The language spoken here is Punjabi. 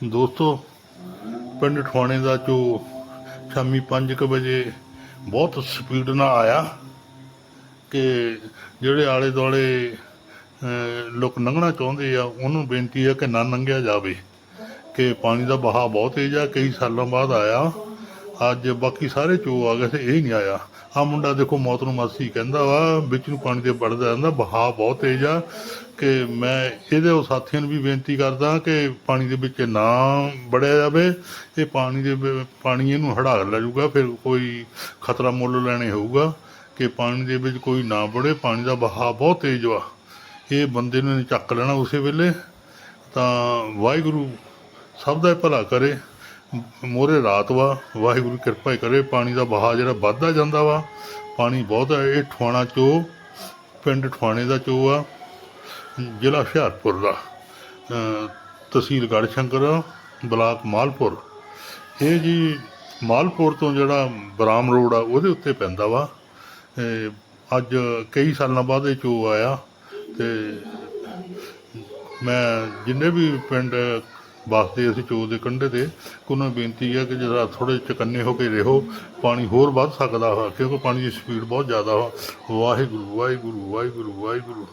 ਦੋਸਤੋ, ਪਿੰਡ ਠਵਾਣੇ ਦਾ ਜੋ ਸ਼ਾਮੀ 5:00 ਵਜੇ ਬਹੁਤ ਸਪੀਡ ਨਾਲ ਆਇਆ ਕਿ ਜਿਹੜੇ ਆਲੇ ਦੁਆਲੇ ਲੋਕ ਲੰਘਣਾ ਚਾਹੁੰਦੇ ਆ, ਉਹਨੂੰ ਬੇਨਤੀ ਹੈ ਕਿ ਨਾ ਲੰਘਿਆ ਜਾਵੇ, ਕਿ ਪਾਣੀ ਦਾ ਬਹਾਅ ਬਹੁਤ ਤੇਜ਼ ਆ, ਕਈ ਸਾਲਾਂ ਬਾਅਦ ਆਇਆ। ਅੱਜ ਬਾਕੀ ਸਾਰੇ ਚੋ ਆ ਗਏ ਤੇ ਇਹ ਨਹੀਂ ਆਇਆ। ਆ ਮੁੰਡਾ ਦੇਖੋ ਮੌਤ ਨੂੰ ਮਾਸੀ ਕਹਿੰਦਾ ਵਾ, ਵਿੱਚ ਨੂੰ ਪਾਣੀ ਦੇ ਵੜਦਾ ਰਹਿੰਦਾ ਬਹਾਅ ਬਹੁਤ ਤੇਜ਼ ਆ ਕਿ ਮੈਂ ਇਹਦੇ ਉਹ ਸਾਥੀਆਂ ਨੂੰ ਵੀ ਬੇਨਤੀ ਕਰਦਾ ਕਿ ਪਾਣੀ ਦੇ ਵਿੱਚ ਨਾ ਵੜਿਆ ਜਾਵੇ, ਇਹ ਪਾਣੀ ਦੇ ਪਾਣੀ ਇਹਨੂੰ ਹੜਾ ਲੈ ਜਾਊਗਾ, ਫਿਰ ਕੋਈ ਖਤਰਾ ਮੁੱਲ ਲੈਣੇ ਹੋਊਗਾ ਕਿ ਪਾਣੀ ਦੇ ਵਿੱਚ ਕੋਈ ਨਾ ਵੜੇ, ਪਾਣੀ ਦਾ ਬਹਾਅ ਬਹੁਤ ਤੇਜ਼ ਵਾ। ਇਹ ਬੰਦੇ ਨੂੰ ਚੱਕ ਲੈਣਾ ਉਸੇ ਵੇਲੇ, ਤਾਂ ਵਾਹਿਗੁਰੂ ਸਭ ਦਾ ਭਲਾ ਕਰੇ। ਮੋਰੇ ਰਾਤ ਵਾ, ਵਾਹਿਗੁਰੂ ਕਿਰਪਾ ਕਰੇ, ਪਾਣੀ ਦਾ ਵਹਾਅ ਜਿਹੜਾ ਵੱਧਦਾ ਜਾਂਦਾ ਵਾ, ਪਾਣੀ ਬਹੁਤ ਹੈ, ਇਹ ਠਵਾਣਾ ਚੋ, ਪਿੰਡ ਠਵਾਣੇ ਦਾ ਚੋ ਆ, ਜ਼ਿਲ੍ਹਾ ਹੁਸ਼ਿਆਰਪੁਰ ਦਾ, ਅਹ ਤਹਿਸੀਲ ਗੜਸ਼ੰਕਰ ਬਲਾਕ ਮਾਲਪੁਰ। ਇਹ ਜੀ ਮਾਲਪੁਰ ਤੋਂ ਜਿਹੜਾ ਬਰਾਮ ਰੋਡ ਆ, ਉਹਦੇ ਉੱਤੇ ਪੈਂਦਾ ਵਾ ਅੱਜ ਕਈ ਸਾਲਾਂ ਬਾਅਦ ਇਹ ਚੋ ਆਇਆ, ਤੇ ਮੈਂ ਜਿੰਨੇ ਵੀ ਪਿੰਡ ਵਸਦੇ ਅਸੀਂ ਚੋ ਦੇ ਕੰਢੇ ਤੇ ਉਹਨਾਂ ਨੂੰ ਬੇਨਤੀ ਹੈ ਕਿ ਜਰਾ ਥੋੜੇ ਚਕੰਨੇ ਹੋ ਕੇ ਰਹੋ, ਪਾਣੀ ਹੋਰ ਵੱਧ ਸਕਦਾ ਵਾ, ਕਿਉਂਕਿ ਪਾਣੀ ਦੀ ਸਪੀਡ ਬਹੁਤ ਜ਼ਿਆਦਾ ਵਾ। ਵਾਹਿਗੁਰੂ ਵਾਹਿਗੁਰੂ ਵਾਹਿਗੁਰੂ ਵਾਹਿਗੁਰੂ।